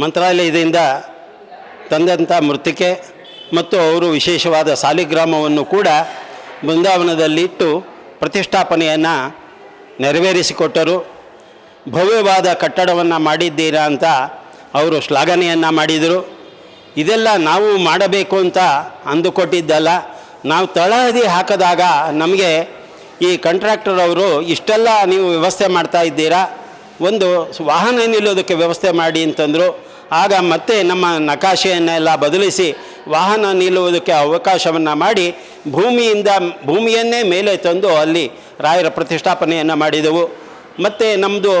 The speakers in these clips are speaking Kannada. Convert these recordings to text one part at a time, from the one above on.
ಮಂತ್ರಾಲಯದಿಂದ ತಂದಂಥ ಮೃತ್ತಿಕೆ ಮತ್ತು ಅವರು ವಿಶೇಷವಾದ ಸಾಲಿಗ್ರಾಮವನ್ನು ಕೂಡ ಬೃಂದಾವನದಲ್ಲಿಟ್ಟು ಪ್ರತಿಷ್ಠಾಪನೆಯನ್ನು ನೆರವೇರಿಸಿಕೊಟ್ಟರು. ಭವ್ಯವಾದ ಕಟ್ಟಡವನ್ನು ಮಾಡಿದ್ದೀರಾ ಅಂತ ಅವರು ಶ್ಲಾಘನೆಯನ್ನು ಮಾಡಿದರು. ಇದೆಲ್ಲ ನಾವು ಮಾಡಬೇಕು ಅಂತ ಅಂದುಕೊಟ್ಟಿದ್ದಲ್ಲ. ನಾವು ತಳಹದಿ ಹಾಕಿದಾಗ ನಮಗೆ ಈ ಕಾಂಟ್ರಾಕ್ಟರ್ ಅವರು ಇಷ್ಟೆಲ್ಲ ನೀವು ವ್ಯವಸ್ಥೆ ಮಾಡ್ತಾ ಇದ್ದೀರಾ? ಒಂದು ವಾಹನ ನಿಲ್ಲೋದಕ್ಕೆ ವ್ಯವಸ್ಥೆ ಮಾಡಿ ಅಂತಂದರು. ಆಗ ಮತ್ತೆ ನಮ್ಮ ನಕಾಶೆಯನ್ನೆಲ್ಲ ಬದಲಿಸಿ ವಾಹನ ನಿಲ್ಲುವುದಕ್ಕೆ ಅವಕಾಶವನ್ನು ಮಾಡಿ ಭೂಮಿಯಿಂದ ಭೂಮಿಯನ್ನೇ ಮೇಲೆ ತಂದು ಅಲ್ಲಿ ರಾಯರ ಪ್ರತಿಷ್ಠಾಪನೆಯನ್ನು ಮಾಡಿದೆವು. ಮತ್ತು ನಮ್ಮದು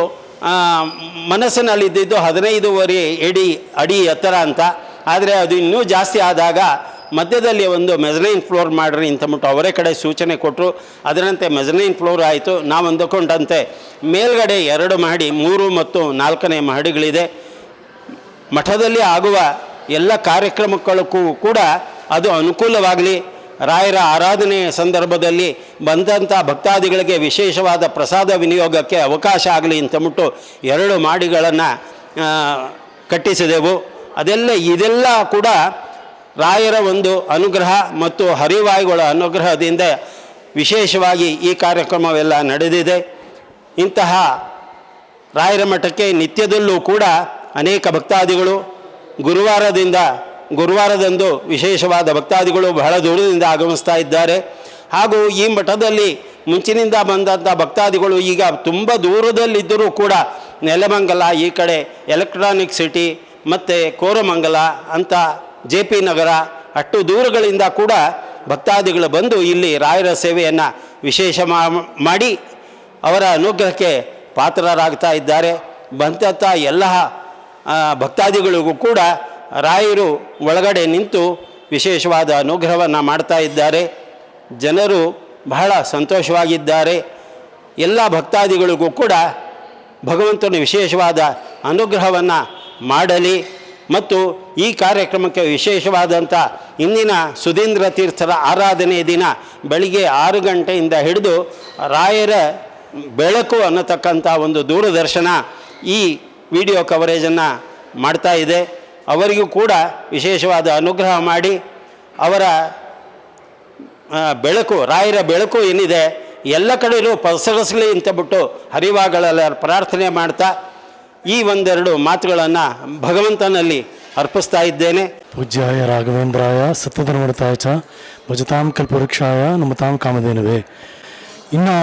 ಮನಸ್ಸಿನಲ್ಲಿದ್ದಿದ್ದು ಹದಿನೈದುವರೆ ಎಡಿ ಅಡಿ ಎತ್ತರ ಅಂತ. ಆದರೆ ಅದು ಇನ್ನೂ ಜಾಸ್ತಿ ಆದಾಗ ಮಧ್ಯದಲ್ಲಿ ಒಂದು ಮೆಜನೈನ್ ಫ್ಲೋರ್ ಮಾಡಿರಿ ಅಂತಂದ್ಬಿಟ್ಟು ಅವರೇ ಕಡೆ ಸೂಚನೆ ಕೊಟ್ಟರು ಅದರಂತೆ ಮೆಜನೈನ್ ಫ್ಲೋರ್ ಆಯಿತು. ನಾವು ಅಂದುಕೊಂಡಂತೆ ಮೇಲ್ಗಡೆ ಎರಡು ಮಹಡಿ, ಮೂರು ಮತ್ತು ನಾಲ್ಕನೇ ಮಹಡಿಗಳಿದೆ. ಮಠದಲ್ಲಿ ಆಗುವ ಎಲ್ಲ ಕಾರ್ಯಕ್ರಮಗಳಿಗೂ ಕೂಡ ಅದು ಅನುಕೂಲವಾಗಲಿ. ರಾಯರ ಆರಾಧನೆಯ ಸಂದರ್ಭದಲ್ಲಿ ಬಂದಂಥ ಭಕ್ತಾದಿಗಳಿಗೆ ವಿಶೇಷವಾದ ಪ್ರಸಾದ ವಿನಿಯೋಗಕ್ಕೆ ಅವಕಾಶ ಆಗಲಿ ಅಂತಂದ್ಬಿಟ್ಟು ಎರಡು ಮಾಡಿಗಳನ್ನು ಕಟ್ಟಿಸಿದೆವು. ಅದೆಲ್ಲ, ಇದೆಲ್ಲ ಕೂಡ ರಾಯರ ಒಂದು ಅನುಗ್ರಹ ಮತ್ತು ಹರಿವಾಯುಗಳ ಅನುಗ್ರಹದಿಂದ ವಿಶೇಷವಾಗಿ ಈ ಕಾರ್ಯಕ್ರಮವೆಲ್ಲ ನಡೆದಿದೆ. ಇಂತಹ ರಾಯರ ಮಠಕ್ಕೆ ನಿತ್ಯದಲ್ಲೂ ಕೂಡ ಅನೇಕ ಭಕ್ತಾದಿಗಳು ಗುರುವಾರದಿಂದ, ಗುರುವಾರದಂದು ವಿಶೇಷವಾದ ಭಕ್ತಾದಿಗಳು ಬಹಳ ದೂರದಿಂದ ಆಗಮಿಸ್ತಾ ಇದ್ದಾರೆ. ಹಾಗೂ ಈ ಮಠದಲ್ಲಿ ಮುಂಚಿನಿಂದ ಬಂದಂಥ ಭಕ್ತಾದಿಗಳು ಈಗ ತುಂಬ ದೂರದಲ್ಲಿದ್ದರೂ ಕೂಡ ನೆಲಮಂಗಲ, ಈ ಕಡೆ ಎಲೆಕ್ಟ್ರಾನಿಕ್ ಸಿಟಿ ಮತ್ತು ಕೋರಮಂಗಲ ಅಂತ ಜೆ ಪಿ ನಗರ ಅಷ್ಟು ದೂರಗಳಿಂದ ಕೂಡ ಭಕ್ತಾದಿಗಳು ಬಂದು ಇಲ್ಲಿ ರಾಯರ ಸೇವೆಯನ್ನು ವಿಶೇಷ ಮಾಡಿ ಅವರ ಅನುಗ್ರಹಕ್ಕೆ ಪಾತ್ರರಾಗ್ತಾ ಇದ್ದಾರೆ. ಬಂದಂಥ ಎಲ್ಲ ಭಕ್ತಾದಿಗಳಿಗೂ ಕೂಡ ರಾಯರು ಒಳಗಡೆ ನಿಂತು ವಿಶೇಷವಾದ ಅನುಗ್ರಹವನ್ನು ಮಾಡ್ತಾ ಇದ್ದಾರೆ. ಜನರು ಬಹಳ ಸಂತೋಷವಾಗಿದ್ದಾರೆ. ಎಲ್ಲ ಭಕ್ತಾದಿಗಳಿಗೂ ಕೂಡ ಭಗವಂತನ ವಿಶೇಷವಾದ ಅನುಗ್ರಹವನ್ನು ಮಾಡಲಿ. ಮತ್ತು ಈ ಕಾರ್ಯಕ್ರಮಕ್ಕೆ ವಿಶೇಷವಾದಂಥ ಇಂದಿನ ಸುಧೀಂದ್ರ ತೀರ್ಥರ ಆರಾಧನೆಯ ದಿನ ಬೆಳಿಗ್ಗೆ ಆರು ಗಂಟೆಯಿಂದ ಹಿಡಿದು ರಾಯರ ಬೆಳಕು ಅನ್ನತಕ್ಕಂಥ ಒಂದು ದೂರದರ್ಶನ ಈ ವಿಡಿಯೋ ಕವರೇಜನ್ನು ಮಾಡ್ತಾ ಇದೆ. ಅವರಿಗೂ ಕೂಡ ವಿಶೇಷವಾದ ಅನುಗ್ರಹ ಮಾಡಿ ಅವರ ಬೆಳಕು, ರಾಯರ ಬೆಳಕು ಏನಿದೆ ಎಲ್ಲ ಕಡೆಯೂ ಪಸರಿಸಲಿ ಅಂತ ಬಿಟ್ಟು ಹರಿವಾಗಳಲ್ಲ ಪ್ರಾರ್ಥನೆ ಮಾಡ್ತಾ ಈ ಒಂದೆರಡು ಮಾತುಗಳನ್ನು ಭಗವಂತನಲ್ಲಿ ಅರ್ಪಿಸ್ತಾ ಇದ್ದೇನೆ. ಪೂಜ್ಯಾಯ ರಾಘವೇಂದ್ರಾಯ ಸತ್ಯಧರ್ಮತಾಯ ಚ ಭಜತಾಂ ಕಲ್ಪವೃಕ್ಷಾಯ, ನಮತಾಂ ಕಾಮಧೇನುವೆ. ಇನ್ನು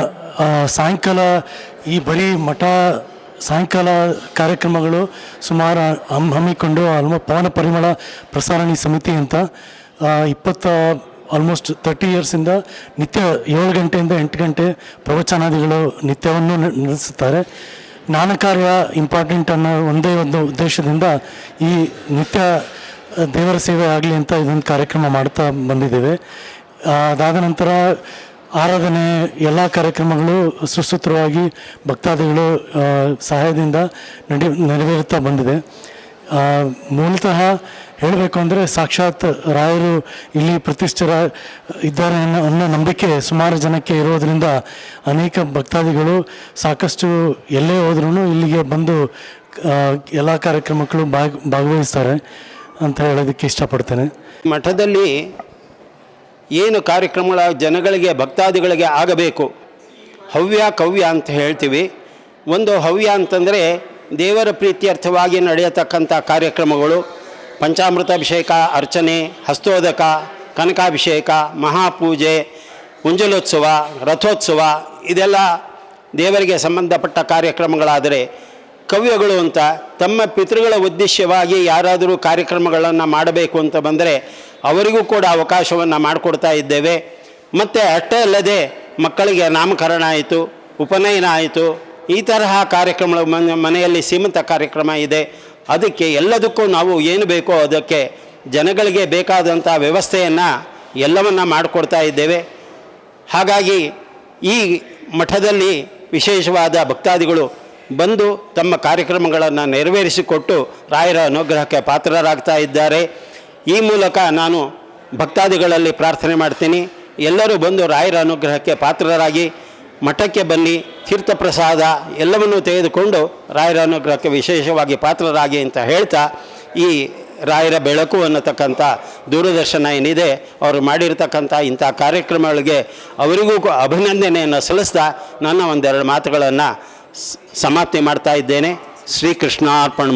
ಸಾಯಂಕಾಲ ಈ ಬರೀ ಮಠ, ಸಾಯಂಕಾಲ ಕಾರ್ಯಕ್ರಮಗಳು ಸುಮಾರು ಹಮ್, ಹಮ್ಮಿಕೊಂಡು ಆಲ್ಮೋ ಪವನ ಪರಿಮಳ ಪ್ರಸಾರಣಿ ಸಮಿತಿ ಅಂತ ಇಪ್ಪತ್ತ, ಆಲ್ಮೋಸ್ಟ್ ತರ್ಟಿ ಇಯರ್ಸಿಂದ ನಿತ್ಯ ಏಳು ಗಂಟೆಯಿಂದ ಎಂಟು ಗಂಟೆ ಪ್ರವಚನಾದಿಗಳು ನಿತ್ಯವನ್ನು ನಡೆಸುತ್ತಾರೆ. ಜ್ಞಾನ ಕಾರ್ಯ ಇಂಪಾರ್ಟೆಂಟ್ ಅನ್ನೋ ಒಂದೇ ಒಂದು ಉದ್ದೇಶದಿಂದ ಈ ನಿತ್ಯ ದೇವರ ಸೇವೆ ಆಗಲಿ ಅಂತ ಇದೊಂದು ಕಾರ್ಯಕ್ರಮ ಮಾಡ್ತಾ ಬಂದಿದ್ದೇವೆ. ಅದಾದ ನಂತರ ಆರಾಧನೆ, ಎಲ್ಲ ಕಾರ್ಯಕ್ರಮಗಳು ಸುಸೂತ್ರವಾಗಿ ಭಕ್ತಾದಿಗಳು ಸಹಾಯದಿಂದ ನಡೆ, ನೆರವೇರುತ್ತಾ ಬಂದಿದೆ. ಮೂಲತಃ ಹೇಳಬೇಕು ಅಂದರೆ ಸಾಕ್ಷಾತ್ ರಾಯರು ಇಲ್ಲಿ ಪ್ರತಿಷ್ಠರ ಇದ್ದಾರೆ ಅನ್ನೋ ಅನ್ನೋ ನಂಬಿಕೆ ಸುಮಾರು ಜನಕ್ಕೆ ಇರೋದರಿಂದ ಅನೇಕ ಭಕ್ತಾದಿಗಳು ಸಾಕಷ್ಟು ಎಲ್ಲೇ ಹೋದ್ರೂ ಇಲ್ಲಿಗೆ ಬಂದು ಎಲ್ಲ ಕಾರ್ಯಕ್ರಮಗಳು ಭಾಗ ಭಾಗವಹಿಸ್ತಾರೆ ಅಂತ ಹೇಳೋದಕ್ಕೆ ಇಷ್ಟಪಡ್ತೇನೆ. ಮಠದಲ್ಲಿ ಏನು ಕಾರ್ಯಕ್ರಮಗಳ ಜನಗಳಿಗೆ, ಭಕ್ತಾದಿಗಳಿಗೆ ಆಗಬೇಕು? ಹವ್ಯ, ಕವ್ಯ ಅಂತ ಹೇಳ್ತೀವಿ. ಒಂದು ಹವ್ಯ ಅಂತಂದರೆ ದೇವರ ಪ್ರೀತ್ಯರ್ಥವಾಗಿ ನಡೆಯತಕ್ಕಂಥ ಕಾರ್ಯಕ್ರಮಗಳು. ಪಂಚಾಮೃತಾಭಿಷೇಕ, ಅರ್ಚನೆ, ಹಸ್ತೋದಕ, ಕನಕಾಭಿಷೇಕ, ಮಹಾಪೂಜೆ, ಉಂಜಲೋತ್ಸವ, ರಥೋತ್ಸವ ಇದೆಲ್ಲ ದೇವರಿಗೆ ಸಂಬಂಧಪಟ್ಟ ಕಾರ್ಯಕ್ರಮಗಳಾದರೆ ಕವ್ಯಗಳು ಅಂತ ತಮ್ಮ ಪಿತೃಗಳ ಉದ್ದೇಶವಾಗಿ ಯಾರಾದರೂ ಕಾರ್ಯಕ್ರಮಗಳನ್ನು ಮಾಡಬೇಕು ಅಂತ ಬಂದರೆ ಅವರಿಗೂ ಕೂಡ ಅವಕಾಶವನ್ನು ಮಾಡಿಕೊಡ್ತಾ ಇದ್ದೇವೆ. ಮತ್ತು ಅಷ್ಟೇ ಅಲ್ಲದೆ ಮಕ್ಕಳಿಗೆ ನಾಮಕರಣ ಆಯಿತು, ಉಪನಯನ ಆಯಿತು, ಈ ತರಹ ಕಾರ್ಯಕ್ರಮಗಳು ಮನೆ ಮನೆಯಲ್ಲಿ ಸೀಮಿತ ಕಾರ್ಯಕ್ರಮ ಇದೆ. ಅದಕ್ಕೆ ಎಲ್ಲದಕ್ಕೂ ನಾವು ಏನು ಬೇಕೋ ಅದಕ್ಕೆ ಜನಗಳಿಗೆ ಬೇಕಾದಂಥ ವ್ಯವಸ್ಥೆಯನ್ನು ಎಲ್ಲವನ್ನು ಮಾಡಿಕೊಡ್ತಾ ಇದ್ದೇವೆ. ಹಾಗಾಗಿ ಈ ಮಠದಲ್ಲಿ ವಿಶೇಷವಾದ ಭಕ್ತಾದಿಗಳು ಬಂದು ತಮ್ಮ ಕಾರ್ಯಕ್ರಮಗಳನ್ನು ನೆರವೇರಿಸಿಕೊಟ್ಟು ರಾಯರ ಅನುಗ್ರಹಕ್ಕೆ ಪಾತ್ರರಾಗ್ತಾ ಇದ್ದಾರೆ. ಈ ಮೂಲಕ ನಾನು ಭಕ್ತಾದಿಗಳಲ್ಲಿ ಪ್ರಾರ್ಥನೆ ಮಾಡ್ತೀನಿ. ಎಲ್ಲರೂ ಬಂದು ರಾಯರ ಅನುಗ್ರಹಕ್ಕೆ ಪಾತ್ರರಾಗಿ ಮಠಕ್ಕೆ ಬನ್ನಿ, ತೀರ್ಥಪ್ರಸಾದ ಎಲ್ಲವನ್ನೂ ತೆಗೆದುಕೊಂಡು ರಾಯರ ಅನುಗ್ರಹಕ್ಕೆ ವಿಶೇಷವಾಗಿ ಪಾತ್ರರಾಗಿ ಅಂತ ಹೇಳ್ತಾ, ಈ ರಾಯರ ಬೆಳಕು ಅನ್ನತಕ್ಕಂಥ ದೂರದರ್ಶನ ಏನಿದೆ, ಅವರು ಮಾಡಿರತಕ್ಕಂಥ ಇಂಥ ಕಾರ್ಯಕ್ರಮಗಳಿಗೆ ಅವರಿಗೂ ಅಭಿನಂದನೆಯನ್ನು ಸಲ್ಲಿಸ್ತಾ ನನ್ನ ಒಂದೆರಡು ಮಾತುಗಳನ್ನು ಸಮಾಪ್ತಿ ಮಾಡ್ತಾ ಇದ್ದೇನೆ. ಶ್ರೀಕೃಷ್ಣಾರ್ಪಣ